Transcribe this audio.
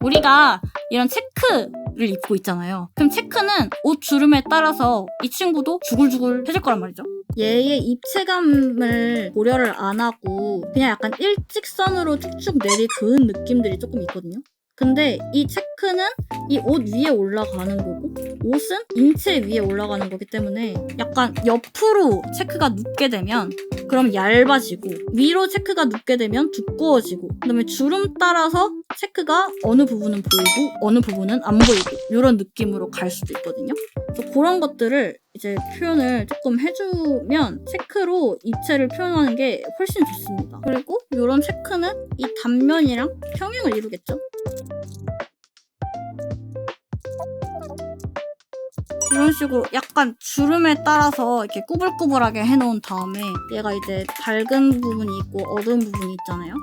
우리가 이런 체크를 입고 있잖아요. 그럼 체크는 옷 주름에 따라서 이 친구도 주글주글 해질 거란 말이죠. 얘의 입체감을 고려를 안 하고 그냥 약간 일직선으로 쭉쭉 내리 그은 느낌들이 조금 있거든요. 근데 이 체크는 이 옷 위에 올라가는 거고 옷은 인체 위에 올라가는 거기 때문에 약간 옆으로 체크가 눕게 되면 그럼 얇아지고 위로 체크가 눕게 되면 두꺼워지고 그다음에 주름 따라서 체크가 어느 부분은 보이고 어느 부분은 안 보이고 이런 느낌으로 갈 수도 있거든요. 그래서 그런 것들을 이제 표현을 조금 해주면 체크로 입체를 표현하는 게 훨씬 좋습니다. 그리고 이런 체크는 이 단면이랑 평행을 이루겠죠. 이런 식으로 약간 주름에 따라서 이렇게 꾸불꾸불하게 해놓은 다음에 얘가 이제 밝은 부분이 있고 어두운 부분이 있잖아요.